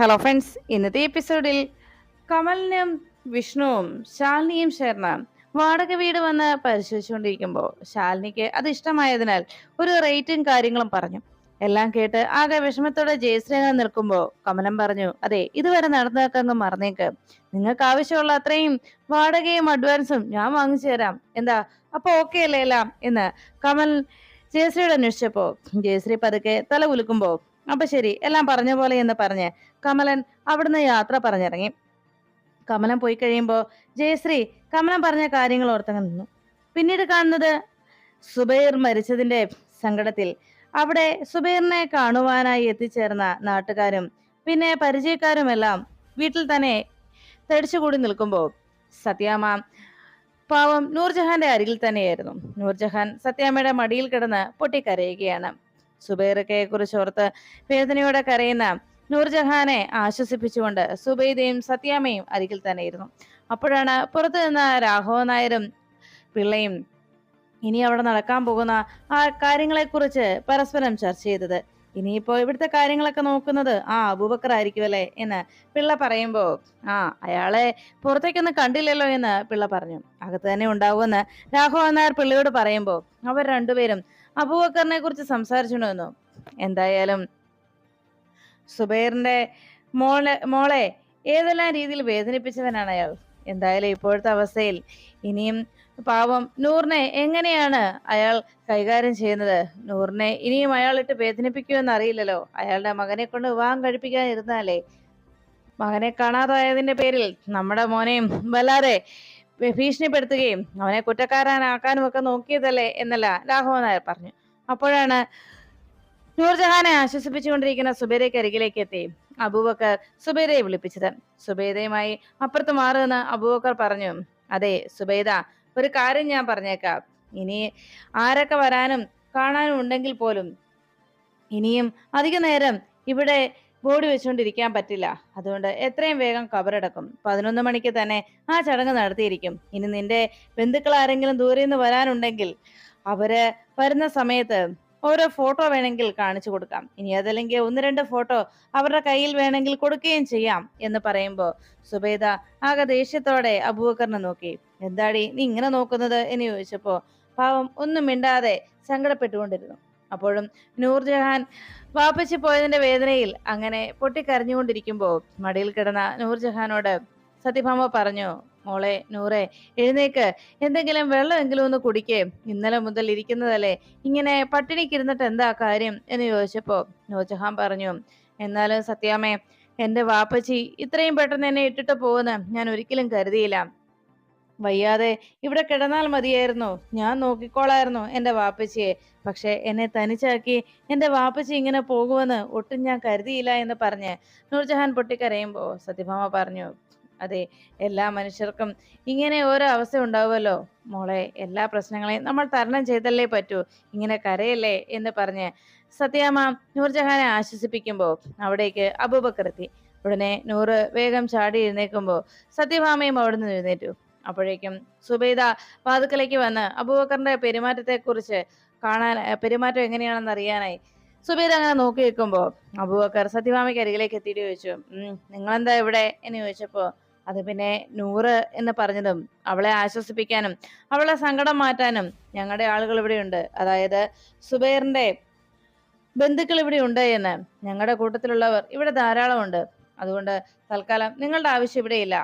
Hello friends ഇന്നത്തെ എപ്പിസോഡിൽ കമലിനും വിഷ്ണുവും ശാലിനിയും ചേർന്ന് വാടക വീട് വന്ന് പരിശോധിച്ചുകൊണ്ടിരിക്കുമ്പോൾ ശാലിനിക്ക് അത് ഇഷ്ടമായതിനാൽ ഒരു റേറ്റും കാര്യങ്ങളും പറഞ്ഞു. എല്ലാം കേട്ട് ആകെ വിഷമത്തോടെ ജയശ്രീകാന്ത് നിൽക്കുമ്പോൾ കമലം പറഞ്ഞു അതെ ഇതുവരെ നടന്നതൊക്കെ മറന്നേക്ക്. നിങ്ങൾക്ക് ആവശ്യമുള്ള അത്രയും വാടകയും അഡ്വാൻസും ഞാൻ വാങ്ങിച്ചു തരാം. എന്താ അപ്പൊ ഓക്കെ അല്ലേ എല്ലാം? എന്ന് കമൽ ജയശ്രീയോട് അന്വേഷിച്ചപ്പോ ജയശ്രീ പതുക്കെ തല കുലുക്കുമ്പോ അപ്പൊ ശരി എല്ലാം പറഞ്ഞ പോലെ എന്ന് പറഞ്ഞ് കമലൻ അവിടുന്ന് യാത്ര പറഞ്ഞിറങ്ങി. കമലൻ പോയി കഴിയുമ്പോൾ ജയശ്രീ കമലൻ പറഞ്ഞ കാര്യങ്ങൾ ഓർത്തങ്ങ് നിന്നു. പിന്നീട് കാണുന്നത് സുബൈർ മരിച്ചതിന്റെ സങ്കടത്തിൽ. അവിടെ സുബൈറിനെ കാണുവാനായി എത്തിച്ചേർന്ന നാട്ടുകാരും പിന്നെ പരിചയക്കാരുമെല്ലാം വീട്ടിൽ തന്നെ തടിച്ചുകൂടി നിൽക്കുമ്പോൾ സത്യാമ പാവം നൂർജഹാന്റെ അരികിൽ തന്നെയായിരുന്നു. നൂർജഹാൻ സത്യാമ്മയുടെ മടിയിൽ കിടന്ന് പൊട്ടിക്കരയുകയാണ്. സുബൈറൊക്കെ കുറിച്ച് ഓർത്ത് വേദനയോടെ കരയുന്ന നൂർജഹാനെ ആശ്വസിപ്പിച്ചുകൊണ്ട് സുബൈദയും സത്യാമയും അരികിൽ തന്നെയിരുന്നു അപ്പോഴാണ് പുറത്തു നിന്ന രാഘവ നായരും പിള്ളയും ഇനി അവിടെ നടക്കാൻ പോകുന്ന ആ കാര്യങ്ങളെക്കുറിച്ച് പരസ്പരം ചർച്ച ചെയ്തത്. ഇനിയിപ്പോ ഇവിടുത്തെ കാര്യങ്ങളൊക്കെ നോക്കുന്നത് ആ അബൂബക്കർ ആയിരിക്കുമല്ലേ എന്ന് പിള്ള പറയുമ്പോ ആ അയാളെ പുറത്തേക്കൊന്നും കണ്ടില്ലല്ലോ എന്ന് പിള്ള പറഞ്ഞു. അകത്ത് തന്നെ ഉണ്ടാവുമെന്ന് രാഘവ നായർ പിള്ളയോട് പറയുമ്പോ അവർ രണ്ടുപേരും അബൂബക്കറിനെ കുറിച്ച് സംസാരിച്ചിട്ടുണ്ടെന്നു എന്തായാലും സുബൈറിന്റെ മോളെ മോളെ ഏതെല്ലാം രീതിയിൽ വേദനിപ്പിച്ചവനാണ് അയാൾ? എന്തായാലും ഇപ്പോഴത്തെ അവസ്ഥയിൽ ഇനിയും പാവം നൂറിനെ എങ്ങനെയാണ് അയാൾ കൈകാര്യം ചെയ്യുന്നത്? നൂറിനെ ഇനിയും അയാളിട്ട് വേദനിപ്പിക്കുമെന്ന് അറിയില്ലല്ലോ. അയാളുടെ മകനെ കൊണ്ട് വിവാഹം കഴിപ്പിക്കാൻ ഇരുന്നാലേ മകനെ കാണാതായതിന്റെ പേരിൽ നമ്മുടെ മോനെയും വല്ലാതെ ഭീഷണിപ്പെടുത്തുകയും അവനെ കുറ്റക്കാരനാക്കാനും ഒക്കെ നോക്കിയതല്ലേ എന്നല്ല രാഘവൻ നായർ പറഞ്ഞു. അപ്പോഴാണ് നൂർജഹാനെ ആശ്വസിപ്പിച്ചുകൊണ്ടിരിക്കുന്ന സുബേരയ്ക്ക് അരികിലേക്ക് എത്തി അബൂബക്കർ സുബേദയെ വിളിപ്പിച്ചത്. സുബൈദയുമായി അപ്പുറത്ത് മാറുമെന്ന് അബൂബക്കർ പറഞ്ഞു. അതെ സുബൈദ ഒരു കാര്യം ഞാൻ പറഞ്ഞേക്കാം. ഇനി ആരൊക്കെ വരാനും കാണാനും ഉണ്ടെങ്കിൽ പോലും ഇനിയും അധിക നേരം ഇവിടെ ബോഡി വെച്ചുകൊണ്ടിരിക്കാൻ പറ്റില്ല. അതുകൊണ്ട് എത്രയും വേഗം കബറടക്കും. പതിനൊന്ന് മണിക്ക് തന്നെ ആ ചടങ്ങ് നടത്തിയിരിക്കും. ഇനി നിന്റെ ബന്ധുക്കൾ ആരെങ്കിലും ദൂരെ നിന്ന് വരാനുണ്ടെങ്കിൽ അവർ വരുന്ന സമയത്ത് ഓരോ ഫോട്ടോ വേണമെങ്കിൽ കാണിച്ചു കൊടുക്കാം. ഇനി അതല്ലെങ്കിൽ ഒന്ന് രണ്ട് ഫോട്ടോ അവരുടെ കയ്യിൽ വേണമെങ്കിൽ കൊടുക്കുകയും ചെയ്യാം എന്ന് പറയുമ്പോൾ സുബേദ ആകെ ദേഷ്യത്തോടെ അബൂബക്കറിനെ നോക്കി. എന്താടി നീ ഇങ്ങനെ നോക്കുന്നത് എന്ന് ചോദിച്ചപ്പോ പാവം ഒന്നും മിണ്ടാതെ സങ്കടപ്പെട്ടുകൊണ്ടിരുന്നു. അപ്പോഴും നൂർജഹാൻ വാപ്പച്ചി പോയതിന്റെ വേദനയിൽ അങ്ങനെ പൊട്ടിക്കരഞ്ഞുകൊണ്ടിരിക്കുമ്പോ മടിയിൽ കിടന്ന നൂർജഹാനോട് സത്യഭാമ പറഞ്ഞു മോളെ നൂറെ എഴുന്നേക്ക്. എന്തെങ്കിലും വെള്ളമെങ്കിലും ഒന്ന് കുടിക്കേ. ഇന്നലെ മുതൽ ഇരിക്കുന്നതല്ലേ. ഇങ്ങനെ പട്ടിണിക്കിരുന്നിട്ട് എന്താ കാര്യം? എന്ന് ചോദിച്ചപ്പോ നൂർജഹാൻ പറഞ്ഞു എന്നാലും സത്യാമ്മേ എന്റെ വാപ്പച്ചി ഇത്രയും പെട്ടെന്ന് എന്നെ ഇട്ടിട്ട് പോകുന്ന ഞാൻ ഒരിക്കലും കരുതിയില്ല. വയ്യാതെ ഇവിടെ കിടന്നാൽ മതിയായിരുന്നു. ഞാൻ നോക്കിക്കോളായിരുന്നു എന്റെ വാപ്പച്ചിയെ. പക്ഷെ എന്നെ തനിച്ചാക്കി എന്റെ വാപ്പച്ചി ഇങ്ങനെ പോകുമെന്ന് ഒട്ടും ഞാൻ കരുതിയില്ല എന്ന് പറഞ്ഞ് നൂർജഹാൻ പൊട്ടിക്കരയുമ്പോ സത്യഭാമ പറഞ്ഞു അതെ എല്ലാ മനുഷ്യർക്കും ഇങ്ങനെ ഓരോ അവസ്ഥ ഉണ്ടാവുമല്ലോ. മോളെ എല്ലാ പ്രശ്നങ്ങളെയും നമ്മൾ തരണം ചെയ്തല്ലേ പറ്റൂ. ഇങ്ങനെ കരയല്ലേ? എന്ന് പറഞ്ഞ് സത്യാമ്മ നൂർജഹാനെ ആശ്വസിപ്പിക്കുമ്പോൾ അവിടേക്ക് അബൂബക്കർ എത്തി. ഉടനെ നൂറ് വേഗം ചാടി എഴുന്നേക്കുമ്പോൾ സത്യഭാമയും അവിടുന്ന് എഴുന്നേറ്റു. അപ്പോഴേക്കും സുബൈദ വാതുക്കലേക്ക് വന്ന് അബൂബക്കറിന്റെ പെരുമാറ്റത്തെ കുറിച്ച് കാണാൻ പെരുമാറ്റം എങ്ങനെയാണെന്ന് അറിയാനായി. സുബൈദ അങ്ങനെ നോക്കി നിൽക്കുമ്പോൾ അബൂബക്കർ സത്യഭാമയ്ക്ക് അരികിലേക്ക് എത്തിയിട്ട് ചോദിച്ചു നിങ്ങളെന്താ ഇവിടെ? എന്ന് ചോദിച്ചപ്പോ അത് പിന്നെ നൂറ് എന്ന് പറഞ്ഞതും അവളെ ആശ്വസിപ്പിക്കാനും അവളെ സങ്കടം മാറ്റാനും ഞങ്ങളുടെ ആളുകൾ ഇവിടെയുണ്ട് അതായത് സുബൈറിന്റെ ബന്ധുക്കൾ ഇവിടെ ഉണ്ട് എന്ന് ഞങ്ങളുടെ കൂട്ടത്തിലുള്ളവർ ഇവിടെ ധാരാളമുണ്ട്. അതുകൊണ്ട് തൽക്കാലം നിങ്ങളുടെ ആവശ്യം ഇവിടെയില്ല.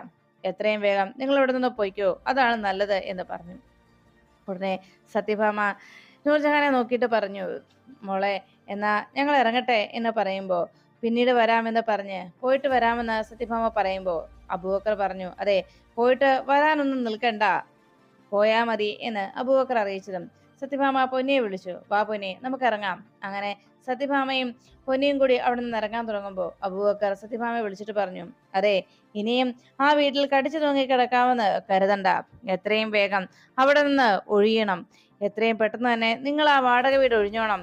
എത്രയും വേഗം നിങ്ങൾ ഇവിടെ നിന്ന് പോയിക്കോ. അതാണ് നല്ലത് എന്ന് പറഞ്ഞു. ഉടനെ സത്യഭാമ നൂർജഹാനെ നോക്കിയിട്ട് പറഞ്ഞു മോളെ എന്നാ ഞങ്ങൾ ഇറങ്ങട്ടെ എന്ന് പറയുമ്പോൾ പിന്നീട് വരാമെന്ന് പറഞ്ഞ് പോയിട്ട് വരാമെന്ന് സത്യഭാമ പറയുമ്പോൾ അബൂബക്കർ പറഞ്ഞു അതെ പോയിട്ട് വരാനൊന്നും നിൽക്കണ്ട. പോയാ മതി എന്ന് അബൂബക്കർ അറിയിച്ചതും സത്യഭാമ പൊന്നിയെ വിളിച്ചു വാ പൊന്നി നമുക്ക് ഇറങ്ങാം. അങ്ങനെ സത്യഭാമയും പൊന്നിയും കൂടി അവിടെ നിന്ന് ഇറങ്ങാൻ തുടങ്ങുമ്പോൾ അബൂബക്കർ സത്യഭാമയെ വിളിച്ചിട്ട് പറഞ്ഞു അതെ ഇനിയും ആ വീട്ടിൽ കടിച്ചു തൂങ്ങി കിടക്കാമെന്ന് കരുതണ്ട. എത്രയും വേഗം അവിടെ നിന്ന് ഒഴിയണം. എത്രയും പെട്ടെന്ന് തന്നെ നിങ്ങൾ ആ വാടക വീട് ഒഴിഞ്ഞോണം.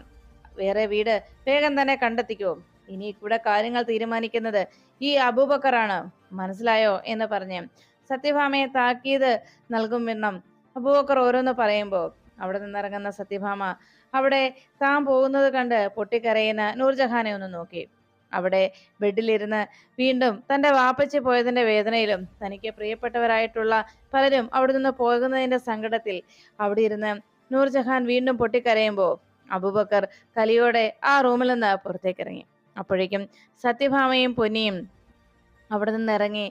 വേറെ വീട് വേഗം തന്നെ കണ്ടെത്തിക്കോ. ഇനി ഇവിടെ കാര്യങ്ങൾ തീരുമാനിക്കുന്നത് ഈ അബൂബക്കറാണ്. മനസ്സിലായോ? എന്ന് പറഞ്ഞ് സത്യഭാമയെ താക്കീത് നൽകും വിണ്ണം അബൂബക്കർ ഓരോന്ന് പറയുമ്പോൾ അവിടെ നിന്നിറങ്ങുന്ന സത്യഭാമ അവിടെ താൻ പോകുന്നത് കണ്ട് പൊട്ടിക്കരയുന്ന നൂർജഹാനെ ഒന്ന് നോക്കി. അവിടെ ബെഡിലിരുന്ന് വീണ്ടും തന്റെ വാപ്പച്ചി പോയതിന്റെ വേദനയിലും തനിക്ക് പ്രിയപ്പെട്ടവരായിട്ടുള്ള പലരും അവിടെ നിന്ന് പോകുന്നതിന്റെ സങ്കടത്തിൽ അവിടെ ഇരുന്ന് നൂർജഹാൻ വീണ്ടും പൊട്ടിക്കരയുമ്പോൾ അബൂബക്കർ കലിയോടെ ആ റൂമിൽ നിന്ന് പുറത്തേക്കിറങ്ങി. അപ്പോഴേക്കും സത്യഭാമയും പൊന്നിയും അവിടെ നിന്ന് ഇറങ്ങി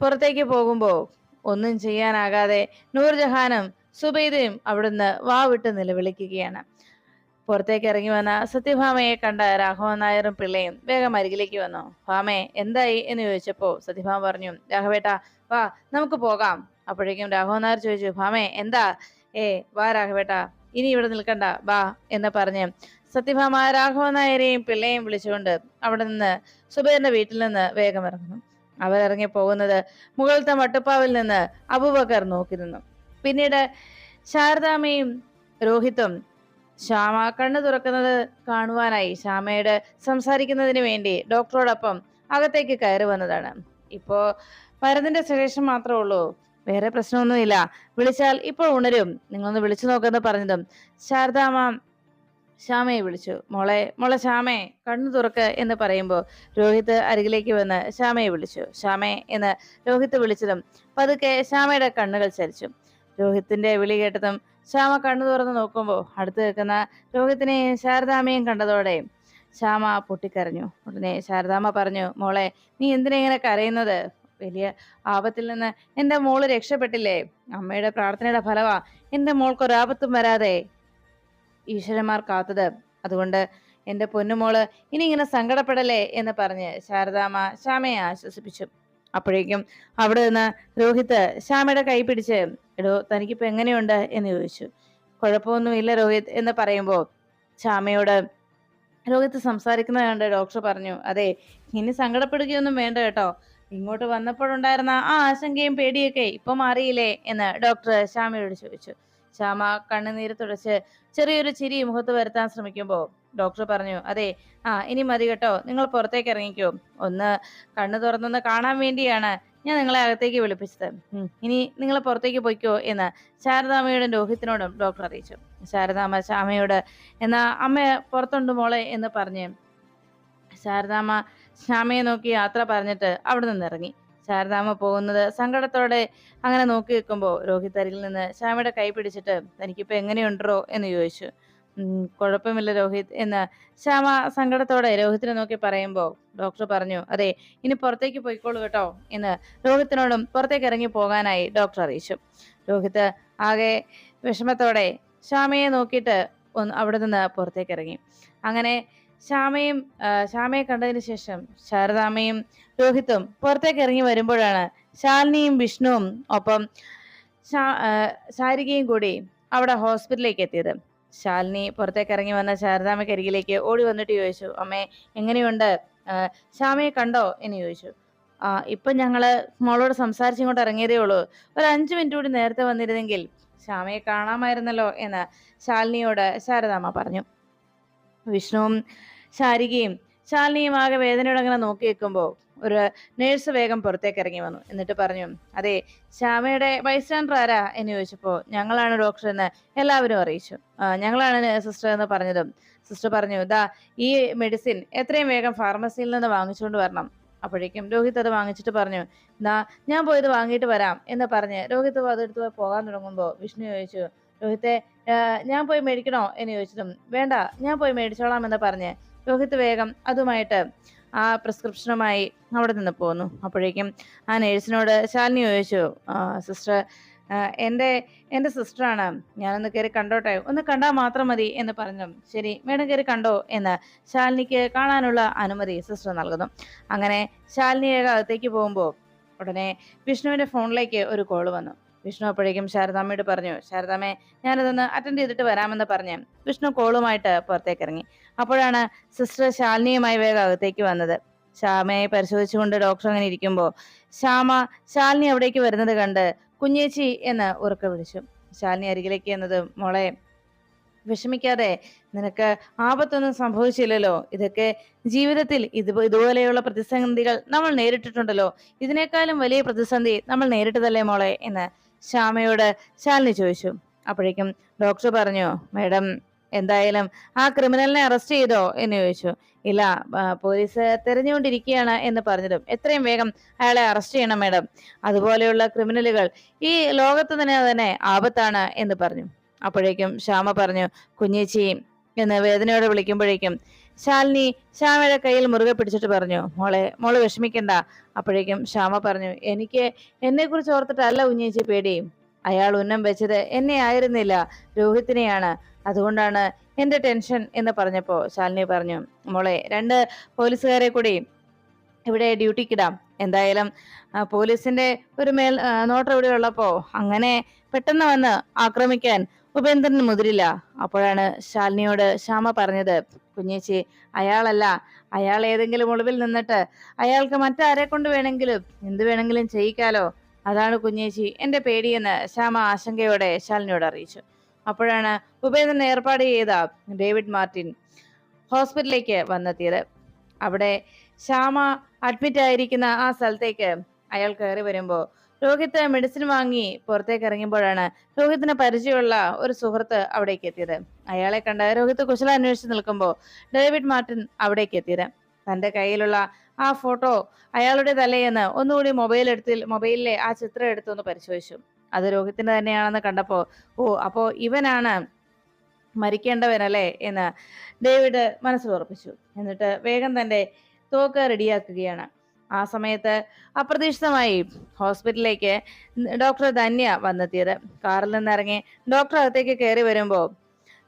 പുറത്തേക്ക് പോകുമ്പോൾ ഒന്നും ചെയ്യാനാകാതെ നൂർജഹാനും സുബൈദയും അവിടുന്ന് വാവിട്ട് നിലവിളിക്കുകയാണ്. പുറത്തേക്ക് ഇറങ്ങി വന്ന സത്യഭാമയെ കണ്ട രാഘവൻ നായരും പിള്ളയും വേഗം അരികിലേക്ക് വന്നു. ഭാമേ എന്തായി? എന്ന് ചോദിച്ചപ്പോ സത്യഭാമ പറഞ്ഞു രാഘവേട്ട വാ നമുക്ക് പോകാം. അപ്പോഴേക്കും രാഘവൻ നായർ ചോദിച്ചു ഭാമേ എന്താ? ഏ വാ രാഘവേട്ട ഇനി ഇവിടെ നിൽക്കണ്ട വാ എന്ന് പറഞ്ഞ് സത്യഭാമ രാഘവൻ നായരെയും പിള്ളയെയും വിളിച്ചുകൊണ്ട് അവിടെ നിന്ന് സുബേറിന്റെ വീട്ടിൽ നിന്ന് വേഗം ഇറങ്ങുന്നു. അവരിറങ്ങി പോകുന്നത് മുകളിലത്തെ മട്ടുപ്പാവിൽ നിന്ന് അബൂബക്കർ നോക്കി നിന്നു. പിന്നീട് ശാരദാമയും രോഹിത്തും ശ്യാമ കണ്ണു തുറക്കുന്നത് കാണുവാനായി ശ്യാമയോട് സംസാരിക്കുന്നതിന് വേണ്ടി ഡോക്ടറോടൊപ്പം അകത്തേക്ക് കയറി വന്നതാണ്. ഇപ്പോ മരുന്നിന്റെ ശേഷം മാത്രമേ ഉള്ളൂ. വേറെ പ്രശ്നമൊന്നുമില്ല. വിളിച്ചാൽ ഇപ്പോൾ ഉണരും. നിങ്ങളൊന്ന് വിളിച്ചു നോക്കെന്ന് പറഞ്ഞതും ശാരദാമ്മ ശ്യാമയെ വിളിച്ചു. മോളെ മോളെ ശ്യാമേ കണ്ണു തുറക്ക് എന്ന് പറയുമ്പോൾ രോഹിത് അരികിലേക്ക് വന്ന് ശ്യാമയെ വിളിച്ചു. ശ്യാമേ എന്ന് രോഹിത് വിളിച്ചതും പതുക്കെ ശ്യാമയുടെ കണ്ണുകൾ ചലിച്ചു രോഹിത്തിന്റെ വിളി കേട്ടതും ശ്യാമ കണ്ണു തുറന്ന് നോക്കുമ്പോൾ അടുത്ത് നിൽക്കുന്ന രോഹിത്തിനെയും ശാരദാമ്മയും കണ്ടതോടെ ശ്യാമ പൊട്ടിക്കരഞ്ഞു. ഉടനെ ശാരദാമ്മ പറഞ്ഞു മോളെ നീ എന്തിനാ ഇങ്ങനെ കരയുന്നത്? വലിയ ആപത്തിൽ നിന്ന് എന്റെ മോൾ രക്ഷപ്പെട്ടില്ലേ? അമ്മയുടെ പ്രാർത്ഥനയുടെ ഫലമാ എന്റെ മോൾക്ക് ഒരാപത്തും വരാതെ. ഈശ്വരന്മാർ കാത്തത്. അതുകൊണ്ട് എന്റെ പൊന്നുമോൾ ഇനി ഇങ്ങനെ സങ്കടപ്പെടലേ എന്ന് പറഞ്ഞ് ശാരദാമ്മ ശ്യാമയെ ആശ്വസിപ്പിച്ചു. അപ്പോഴേക്കും അവിടെ നിന്ന് രോഹിത് ശ്യാമയുടെ കൈ പിടിച്ച് എടോ തനിക്കിപ്പോ എങ്ങനെയുണ്ട്? എന്ന് ചോദിച്ചു. കുഴപ്പമൊന്നുമില്ല രോഹിത് എന്ന് പറയുമ്പോൾ ശ്യാമയോട് രോഹിത് സംസാരിക്കുന്നത് കണ്ട് ഡോക്ടർ പറഞ്ഞു അതെ ഇനി സങ്കടപ്പെടുകയൊന്നും വേണ്ട കേട്ടോ. ഇങ്ങോട്ട് വന്നപ്പോഴുണ്ടായിരുന്ന ആ ആശങ്കയും പേടിയൊക്കെ ഇപ്പൊ മാറിയില്ലേ? എന്ന് ഡോക്ടർ ശ്യാമയോട് ചോദിച്ചു. ശ്യാമ കണ്ണുനീര് തുടച്ച് ചെറിയൊരു ചിരി മുഖത്ത് വരുത്താൻ ശ്രമിക്കുമ്പോൾ ഡോക്ടർ പറഞ്ഞു അതെ ആ ഇനി മതി കേട്ടോ നിങ്ങൾ പുറത്തേക്ക് ഇറങ്ങിക്കോ. ഒന്ന് കണ്ണു തുറന്നൊന്ന് കാണാൻ വേണ്ടിയാണ് ഞാൻ നിങ്ങളെ അകത്തേക്ക് വിളിപ്പിച്ചത്. ഇനി നിങ്ങൾ പുറത്തേക്ക് പോയിക്കോ എന്ന് ശാരദാമ്മയോടും രോഹിത്തിനോടും ഡോക്ടർ അറിയിച്ചു. ശാരദാമ്മ ശ്യാമയോട് എന്നാ അമ്മ പുറത്തുണ്ട് മോളെ എന്ന് പറഞ്ഞ് ശാരദാമ്മ ശ്യാമയെ നോക്കി യാത്ര പറഞ്ഞിട്ട് അവിടെ നിന്ന് ഇറങ്ങി. ശാരദാമ്മ പോകുന്നത് സങ്കടത്തോടെ അങ്ങനെ നോക്കി നിൽക്കുമ്പോൾ രോഹിത് അരികിൽ നിന്ന് ശ്യാമയുടെ കൈ പിടിച്ചിട്ട് തനിക്കിപ്പോ എങ്ങനെയുണ്ടോ? എന്ന് ചോദിച്ചു. കുഴപ്പമില്ല രോഹിത് എന്ന് ശ്യാമ സങ്കടത്തോടെ രോഹിത്തിനെ നോക്കി പറയുമ്പോൾ ഡോക്ടർ പറഞ്ഞു അതെ ഇനി പുറത്തേക്ക് പോയിക്കോളൂ കേട്ടോ എന്ന് രോഹിത്തിനോടും പുറത്തേക്ക് ഇറങ്ങി പോകാനായി ഡോക്ടർ അറിയിച്ചു. രോഹിത് ആകെ വിഷമത്തോടെ ശ്യാമയെ നോക്കിയിട്ട് ഒന്ന് അവിടെ നിന്ന് പുറത്തേക്ക് ഇറങ്ങി. അങ്ങനെ ശ്യാമയും ശ്യാമയെ കണ്ടതിന് ശേഷം ശാരദാമയും രോഹിത്തും പുറത്തേക്ക് ഇറങ്ങി വരുമ്പോഴാണ് ശാലിനിയും വിഷ്ണുവും ഒപ്പം ശാരികയും കൂടി അവിടെ ഹോസ്പിറ്റലിലേക്ക് എത്തിയത്. ശാലിനി പുറത്തേക്ക് ഇറങ്ങി വന്ന ശാരദാമ്മയ്ക്ക് അരികിലേക്ക് ഓടി വന്നിട്ട് ചോദിച്ചു അമ്മേ എങ്ങനെയുണ്ട്? ശ്യാമയെ കണ്ടോ? എന്ന് ചോദിച്ചു. ആ ഇപ്പൊ ഞങ്ങൾ മോളോട് സംസാരിച്ചിങ്ങോട്ട് ഇറങ്ങിയതേ ഉള്ളൂ. ഒരു അഞ്ചു മിനിറ്റ് കൂടി നേരത്തെ വന്നിരുന്നെങ്കിൽ ശ്യാമയെ കാണാമായിരുന്നല്ലോ എന്ന് ശാലിനിയോട് ശാരദാമ്മ പറഞ്ഞു. വിഷ്ണുവും ശാരികയും ശാലിനിയും ആകെ വേദനയോടെ അങ്ങനെ നോക്കി നിൽക്കുമ്പോൾ ഒരു നേഴ്സ് വേഗം പുറത്തേക്ക് ഇറങ്ങി വന്നു. എന്നിട്ട് പറഞ്ഞു അതെ ശ്യാമയുടെ ബൈസ്റ്റാൻഡർ ആരാ? എന്ന് ചോദിച്ചപ്പോൾ ഞങ്ങളാണ് ഡോക്ടർ എന്ന് എല്ലാവരും അറിയിച്ചു. "ആ, ഞങ്ങളാണ് സിസ്റ്റർ എന്ന് പറഞ്ഞതും. സിസ്റ്റർ പറഞ്ഞു ഇതാ ഈ മെഡിസിൻ എത്രയും വേഗം ഫാർമസിയിൽ നിന്ന് വാങ്ങിച്ചുകൊണ്ട് വരണം. അപ്പോഴേക്കും രോഹിത് അത് വാങ്ങിച്ചിട്ട് പറഞ്ഞു എന്നാ ഞാൻ പോയത് വാങ്ങിയിട്ട് വരാം. എന്ന് പറഞ്ഞ് രോഹിത് അതെടുത്ത് പോകാൻ തുടങ്ങുമ്പോൾ വിഷ്ണു ചോദിച്ചു രോഹിത്തെ ഞാൻ പോയി മേടിക്കണോ? എന്ന് ചോദിച്ചതും വേണ്ട ഞാൻ പോയി മേടിച്ചോളാം എന്ന് പറഞ്ഞ് രോഹിത് വേഗം അതുമായിട്ട് ആ പ്രിസ്ക്രിപ്ഷനുമായി അവിടെ നിന്ന് പോന്നു. അപ്പോഴേക്കും ആ നേഴ്സിനോട് ശാലിനി ചോദിച്ചു സിസ്റ്റർ എന്റെ എന്റെ സിസ്റ്ററാണ് ഞാനൊന്ന് കയറി കണ്ടോട്ടെ? ഒന്ന് കണ്ടാൽ മാത്രം മതി എന്ന് പറഞ്ഞു. ശരി മേഡം കയറി കണ്ടോ? എന്ന് ശാലിനിക്ക് കാണാനുള്ള അനുമതി സിസ്റ്റർ നൽകുന്നു. അങ്ങനെ ശാലിനിയുടെ അകത്തേക്ക് പോകുമ്പോൾ ഉടനെ വിഷ്ണുവിന്റെ ഫോണിലേക്ക് ഒരു കോൾ വന്നു. വിഷ്ണു അപ്പോഴേക്കും ശാരദാമ്മയോട് പറഞ്ഞു ശാരദാമ്മേ ഞാനതൊന്ന് അറ്റൻഡ് ചെയ്തിട്ട് വരാമെന്ന് പറഞ്ഞു വിഷ്ണു കോളുമായിട്ട് പുറത്തേക്ക് ഇറങ്ങി അപ്പോഴാണ് സിസ്റ്റർ ശാലിനിയുമായി വേഗം അകത്തേക്ക് വന്നത്. ശ്യാമയെ പരിശോധിച്ചുകൊണ്ട് ഡോക്ടർ അങ്ങനെ ഇരിക്കുമ്പോൾ ശ്യാമ ശാലിനി അവിടേക്ക് വരുന്നത് കണ്ട് കുഞ്ഞേച്ചി എന്ന് ഉറക്കെ വിളിച്ചു. ശാലിനി അരികിലേക്ക് എന്നത് മോളെ വിഷമിക്കാതെ നിനക്ക് ആപത്തൊന്നും സംഭവിച്ചില്ലല്ലോ. ഇതൊക്കെ ജീവിതത്തിൽ ഇത് ഇതുപോലെയുള്ള പ്രതിസന്ധികൾ നമ്മൾ നേരിട്ടിട്ടുണ്ടല്ലോ. ഇതിനേക്കാളും വലിയ പ്രതിസന്ധി നമ്മൾ നേരിട്ടതല്ലേ മോളെ? എന്ന് ശ്യാമയോട് ശാലിനി ചോദിച്ചു. അപ്പോഴേക്കും ഡോക്ടർ പറഞ്ഞു മേഡം എന്തായാലും ആ ക്രിമിനലിനെ അറസ്റ്റ് ചെയ്തോ? എന്ന് ചോദിച്ചു. ഇല്ല പോലീസ് തെരഞ്ഞുകൊണ്ടിരിക്കുകയാണ് എന്ന് പറഞ്ഞതും. എത്രയും വേഗം അയാളെ അറസ്റ്റ് ചെയ്യണം മേഡം. അതുപോലെയുള്ള ക്രിമിനലുകൾ ഈ ലോകത്ത് തന്നെ തന്നെ ആപത്താണ് എന്ന് പറഞ്ഞു. അപ്പോഴേക്കും ശ്യാമ പറഞ്ഞു കുഞ്ഞേച്ചി എന്ന് വേദനയോടെ വിളിക്കുമ്പോഴേക്കും ശാലിനി ശ്യാമയുടെ കയ്യിൽ മുറുകെ പിടിച്ചിട്ട് പറഞ്ഞു മോളെ മോൾ വിഷമിക്കണ്ട. അപ്പോഴേക്കും ശ്യാമ പറഞ്ഞു എനിക്ക് എന്നെ കുറിച്ച് ഓർത്തിട്ടല്ല ഉന്നയിച്ച പേടി. അയാൾ ഉന്നം വെച്ചത് എന്നെ ആയിരുന്നില്ല രോഹിത്തിനെയാണ്. അതുകൊണ്ടാണ് എന്റെ ടെൻഷൻ എന്ന് പറഞ്ഞപ്പോ ശാലിനി പറഞ്ഞു മോളെ രണ്ട് പോലീസുകാരെ കൂടി ഇവിടെ ഡ്യൂട്ടിക്കിടാം എന്തായാലും പോലീസിന്റെ ഒരു മേൽ നോട്ടം ഇവിടെ ഉള്ളപ്പോ അങ്ങനെ പെട്ടെന്ന് വന്ന് ആക്രമിക്കാൻ ഉപേന്ദ്രന് മുതിരില്ല. അപ്പോഴാണ് ശാലിനിയോട് ശ്യാമ പറഞ്ഞത് കുഞ്ഞേച്ചി അയാളല്ല. അയാൾ ഏതെങ്കിലും ഒളിവിൽ നിന്നിട്ട് അയാൾക്ക് മറ്റാരെ കൊണ്ട് വേണമെങ്കിലും എന്ത് വേണമെങ്കിലും ചെയ്യിക്കാലോ. അതാണ് കുഞ്ഞേച്ചി എന്റെ പേടിയെന്ന് ശ്യാമ ആശങ്കയോടെ ശാലിനിയോട് അറിയിച്ചു. അപ്പോഴാണ് ഉപേന്ദ്രൻ ഏർപ്പാട് ചെയ്ത ഡേവിഡ് മാർട്ടിൻ ഹോസ്പിറ്റലിലേക്ക് വന്നെത്തിയത്. അവിടെ ശ്യാമ അഡ്മിറ്റ് ആയിരിക്കുന്ന ആ സ്ഥലത്തേക്ക് അയാൾ കയറി വരുമ്പോൾ രോഹിത്ത് മെഡിസിൻ വാങ്ങി പുറത്തേക്ക് ഇറങ്ങിയപ്പോഴാണ് രോഹിത്തിന് പരിചയമുള്ള ഒരു സുഹൃത്ത് അവിടേക്ക് എത്തിയത്. അയാളെ കണ്ട് രോഹിത്ത് കുശല അന്വേഷിച്ച് നിൽക്കുമ്പോൾ ഡേവിഡ് മാർട്ടിൻ അവിടേക്ക് എത്തിയത്. തന്റെ കയ്യിലുള്ള ആ ഫോട്ടോ അയാളുടെ തലയെന്ന് ഒന്നുകൂടി മൊബൈൽ എടുത്തിൽ മൊബൈലിലെ ആ ചിത്രം എടുത്തൊന്ന് പരിശോധിച്ചു. അത് രോഹിത്തിന്റെ തന്നെയാണെന്ന് കണ്ടപ്പോൾ ഓ അപ്പോ ഇവനാണ് മരിക്കേണ്ടവനല്ലേ എന്ന് ഡേവിഡ് മനസ്സിൽ ഉറപ്പിച്ചു. എന്നിട്ട് വേഗം തന്റെ തോക്ക് റെഡിയാക്കുകയാണ് ആ സമയത്ത് അപ്രതീക്ഷിതമായി ഹോസ്പിറ്റലിലേക്ക് ഡോക്ടർ ധന്യ വന്നെത്തിയത്. കാറിൽ നിന്നിറങ്ങി ഡോക്ടർ അകത്തേക്ക് കയറി വരുമ്പോൾ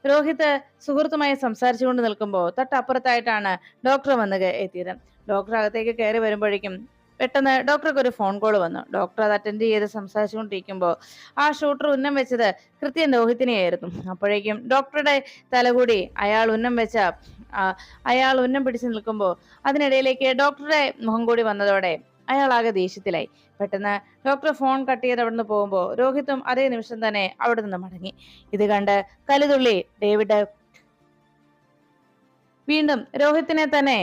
രോഹിത് സുഹൃത്തുമായി സംസാരിച്ചുകൊണ്ട് നിൽക്കുമ്പോൾ തൊട്ടപ്പുറത്തായിട്ടാണ് ഡോക്ടർ വന്ന് എത്തിയത്. ഡോക്ടർ അകത്തേക്ക് കയറി വരുമ്പോഴേക്കും പെട്ടെന്ന് ഡോക്ടർക്ക് ഒരു ഫോൺ കോൾ വന്നു. ഡോക്ടർ അത് അറ്റൻഡ് ചെയ്ത് സംസാരിച്ചുകൊണ്ടിരിക്കുമ്പോൾ ആ ഷൂട്ടർ ഉന്നം വെച്ചത് കൃത്യം രോഹിത്തിനെയായിരുന്നു. അപ്പോഴേക്കും ഡോക്ടറുടെ തലകൂടി അയാൾ ഉന്നം വെച്ച അയാൾ ഉന്നം പിടിച്ചു നിൽക്കുമ്പോൾ അതിനിടയിലേക്ക് ഡോക്ടറുടെ മുഖം കൂടി വന്നതോടെ അയാൾ ആകെ ദേഷ്യത്തിലായി. പെട്ടെന്ന് ഡോക്ടർ ഫോൺ കട്ട് ചെയ്ത് അവിടുന്ന് പോകുമ്പോൾ രോഹിത്തും അതേ നിമിഷം തന്നെ അവിടെ നിന്ന് മടങ്ങി. ഇത് കണ്ട് കലിതുള്ളി ഡേവിഡ് വീണ്ടും രോഹിത്തിനെ തന്നെ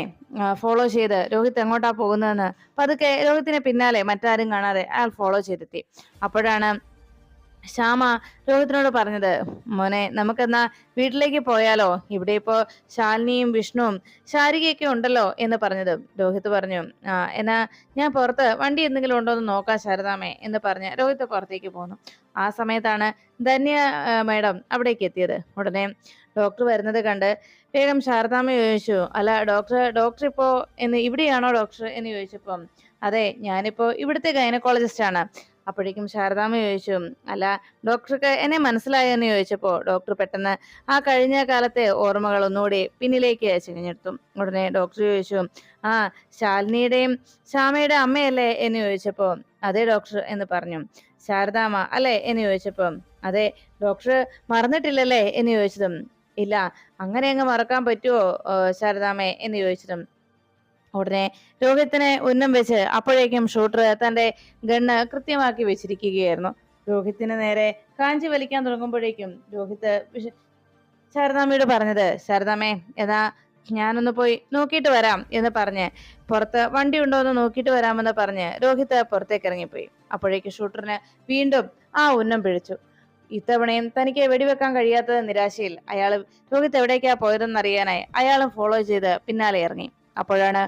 ഫോളോ ചെയ്ത് രോഹിത് എങ്ങോട്ടാ പോകുന്നതെന്ന് പതുക്കെ രോഹിത്തിനെ പിന്നാലെ മറ്റാരും കാണാതെ അയാൾ ഫോളോ ചെയ്തെത്തി. അപ്പോഴാണ് ശ്യാമ രോഹിത്തിനോട് പറഞ്ഞത് മോനെ നമുക്കെന്നാ വീട്ടിലേക്ക് പോയാലോ? ഇവിടെ ഇപ്പോ ശാലിനിയും വിഷ്ണുവും ശാരികയൊക്കെ ഉണ്ടല്ലോ? എന്ന് പറഞ്ഞത്. രോഹിത് പറഞ്ഞു ആ എന്നാ ഞാൻ പുറത്ത് വണ്ടി എന്തെങ്കിലും ഉണ്ടോ എന്ന് നോക്കാം ശാരദാമേ എന്ന് പറഞ്ഞ് രോഹിത് പുറത്തേക്ക് പോന്നു. ആ സമയത്താണ് ധന്യ മേഡം അവിടേക്ക് എത്തിയത്. ഉടനെ ഡോക്ടർ വരുന്നത് കണ്ട് വേഗം ശാരദാമ്മ ചോദിച്ചു അല്ല ഡോക്ടർ ഡോക്ടർ ഇപ്പോ എന്ന് ഇവിടെയാണോ ഡോക്ടർ? എന്ന് ചോദിച്ചപ്പം അതെ ഞാനിപ്പോ ഇവിടുത്തെ ഗൈനക്കോളജിസ്റ്റ് ആണ് അപ്പോഴേക്കും ശാരദാമ്മ ചോദിച്ചു അല്ല ഡോക്ടർക്ക് എന്നെ മനസ്സിലായോ എന്ന് ചോദിച്ചപ്പോൾ ഡോക്ടർ പെട്ടെന്ന് ആ കഴിഞ്ഞ കാലത്തെ ഓർമ്മകൾ ഒന്നുകൂടി പിന്നിലേക്ക് ചികഞ്ഞെടുത്തു. ഉടനെ ഡോക്ടർ ചോദിച്ചു ആ ശാലിനിയുടെയും ശ്യാമയുടെ അമ്മയല്ലേ? എന്ന് ചോദിച്ചപ്പോൾ അതെ ഡോക്ടർ എന്ന് പറഞ്ഞു. ശാരദാമ്മ അല്ലേ? എന്ന് ചോദിച്ചപ്പോൾ അതെ ഡോക്ടർ മറന്നിട്ടില്ലല്ലേ? എന്ന് ചോദിച്ചതും ഇല്ല അങ്ങനെ അങ്ങ് മറക്കാൻ പറ്റുമോ ശാരദാമ്മേ? എന്ന് ചോദിച്ചതും ഉടനെ രോഹിത്തിനെ ഉന്നം വെച്ച് അപ്പോഴേക്കും ഷൂട്ടർ തന്റെ ഗണ്ണ് കൃത്യമാക്കി വെച്ചിരിക്കുകയായിരുന്നു. രോഹിത്തിന് നേരെ കാഞ്ചി വലിക്കാൻ തുടങ്ങുമ്പോഴേക്കും രോഹിത്ത് ശാരദാമ്മയോട് പറഞ്ഞത് ശാരദാമ്മേ എന്നാ ഞാനൊന്ന് പോയി നോക്കിയിട്ട് വരാം എന്ന് പറഞ്ഞ് പുറത്ത് വണ്ടി ഉണ്ടോ എന്ന് നോക്കിയിട്ട് വരാമെന്ന് പറഞ്ഞ് രോഹിത് പുറത്തേക്ക് ഇറങ്ങിപ്പോയി. അപ്പോഴേക്ക് ഷൂട്ടറിന് വീണ്ടും ആ ഉന്നം പിഴിച്ചു ഇത്തവണയും തനിക്ക് വെടിവെക്കാൻ കഴിയാത്തത് നിരാശയിൽ അയാൾ രോഹിത് എവിടേക്കാ പോയതെന്നറിയാനായി അയാളും ഫോളോ ചെയ്ത് പിന്നാലെ ഇറങ്ങി. അപ്പോഴാണ്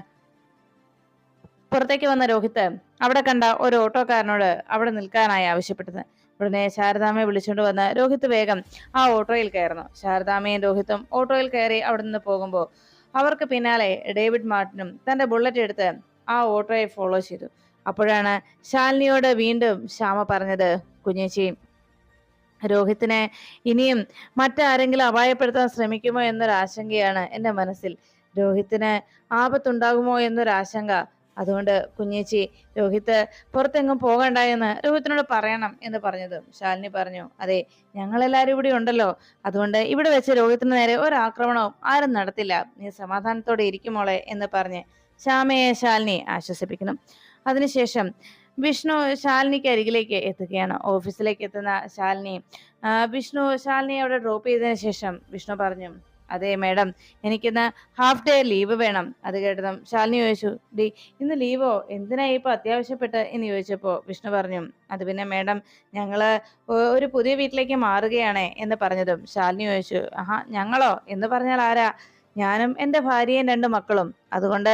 പുറത്തേക്ക് വന്ന രോഹിത് അവിടെ കണ്ട ഒരു ഓട്ടോക്കാരനോട് അവിടെ നിൽക്കാനായി ആവശ്യപ്പെട്ടത്. ഉടനെ ശാരദാമ്മയെ വിളിച്ചുകൊണ്ട് വന്ന് രോഹിത് വേഗം ആ ഓട്ടോയിൽ കയറുന്നു. ശാരദാമ്മയും രോഹിത്തും ഓട്ടോയിൽ കയറി അവിടെ നിന്ന് പോകുമ്പോൾ അവർക്ക് പിന്നാലെ ഡേവിഡ് മാർട്ടിനും തന്റെ ബുള്ളറ്റ് എടുത്ത് ആ ഓട്ടോയെ ഫോളോ ചെയ്തു. അപ്പോഴാണ് ശാലിനിയോട് വീണ്ടും ശ്യാമ പറഞ്ഞത് കുഞ്ഞേച്ചി രോഹിത്തിനെ ഇനിയും മറ്റാരെങ്കിലും അപായപ്പെടുത്താൻ ശ്രമിക്കുമോ എന്നൊരാശങ്കയാണ് എന്റെ മനസ്സിൽ. രോഹിത്തിന് ആപത്തുണ്ടാകുമോ എന്നൊരു ആശങ്ക അതുകൊണ്ട് കുഞ്ഞേച്ചി രോഹിത്ത് പുറത്തെങ്ങും പോകണ്ട എന്ന് രോഹിത്തിനോട് പറയണം എന്ന് പറഞ്ഞതും. ശാലിനി പറഞ്ഞു അതെ ഞങ്ങളെല്ലാവരും ഇവിടെ ഉണ്ടല്ലോ. അതുകൊണ്ട് ഇവിടെ വെച്ച് രോഹിത്തിന് നേരെ ഒരാക്രമണവും ആരും നടത്തില്ല. നീ സമാധാനത്തോടെ ഇരിക്കുമോളെ എന്ന് പറഞ്ഞ് ശ്യാമയെ ശാലിനി ആശ്വസിപ്പിക്കുന്നു. അതിനുശേഷം വിഷ്ണു ശാലിനിക്ക് അരികിലേക്ക് എത്തുകയാണ്. ഓഫീസിലേക്ക് എത്തുന്ന ശാലിനി വിഷ്ണു ശാലിനിയെ അവിടെ ഡ്രോപ്പ് ചെയ്തതിന് ശേഷം വിഷ്ണു പറഞ്ഞു അതെ മാഡം. എനിക്കിന്ന് ഹാഫ് ഡേ ലീവ് വേണം. അത് കേട്ടതും ശാലിനി ചോദിച്ചു ഡി ഇന്ന് ലീവോ എന്തിനാ ഇപ്പോൾ അത്യാവശ്യപ്പെട്ട്? എന്ന് ചോദിച്ചപ്പോൾ വിഷ്ണു പറഞ്ഞു അത് പിന്നെ മാഡം ഞങ്ങൾ ഒരു പുതിയ വീട്ടിലേക്ക് മാറുകയാണ് എന്ന് പറഞ്ഞതും ശാലിനി ചോദിച്ചു ആഹാ ഞങ്ങളോ? എന്ന് പറഞ്ഞാൽ ആരാ? ഞാനും എന്റെ ഭാര്യയും രണ്ട് മക്കളും. അതുകൊണ്ട്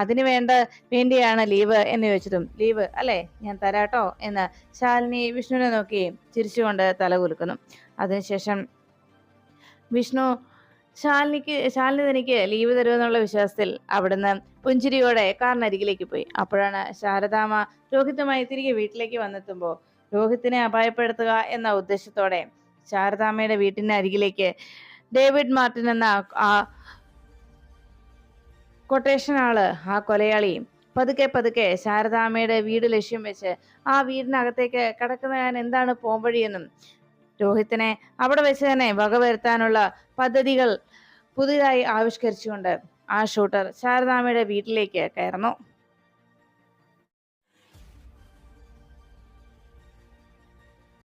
അതിന് വേണ്ട വേണ്ടിയാണ് ലീവ് എന്ന് ചോദിച്ചതും ലീവ് അല്ലേ? ഞാൻ തരാട്ടോ എന്ന് ശാലിനി വിഷ്ണുവിനെ നോക്കി ചിരിച്ചുകൊണ്ട് തല കുലുക്കുന്നു. അതിനുശേഷം വിഷ്ണു ശാലിനിക്ക് ശാലിനി തനിക്ക് ലീവ് തരുമെന്നുള്ള വിശ്വാസത്തിൽ അവിടുന്ന് പുഞ്ചിരിയോടെ കാറിനരികിലേക്ക് പോയി. അപ്പോഴാണ് ശാരദാമ രോഹിത്തുമായി തിരികെ വീട്ടിലേക്ക് വന്നെത്തുമ്പോൾ രോഹിത്തിനെ അപായപ്പെടുത്തുക എന്ന ഉദ്ദേശത്തോടെ ശാരദാമയുടെ വീട്ടിന് അരികിലേക്ക് ഡേവിഡ് മാർട്ടിൻ എന്ന ആ കൊട്ടേഷൻ ആൾ ആ കൊലയാളി പതുക്കെ പതുക്കെ ശാരദാമയുടെ വീട് ലക്ഷ്യം വെച്ച് ആ വീടിനകത്തേക്ക് കടക്കുന്ന ഞാൻ എന്താണ് പോംവഴിയെന്നും രോഹിത്തിനെ അവിടെ വെച്ച് തന്നെ വകവരുത്താനുള്ള പദ്ധതികൾ പുതിയതായി ആവിഷ്കരിച്ചുകൊണ്ട് ആ ഷൂട്ടർ ശാരദാമ്മയുടെ വീട്ടിലേക്ക് കയറുന്നു.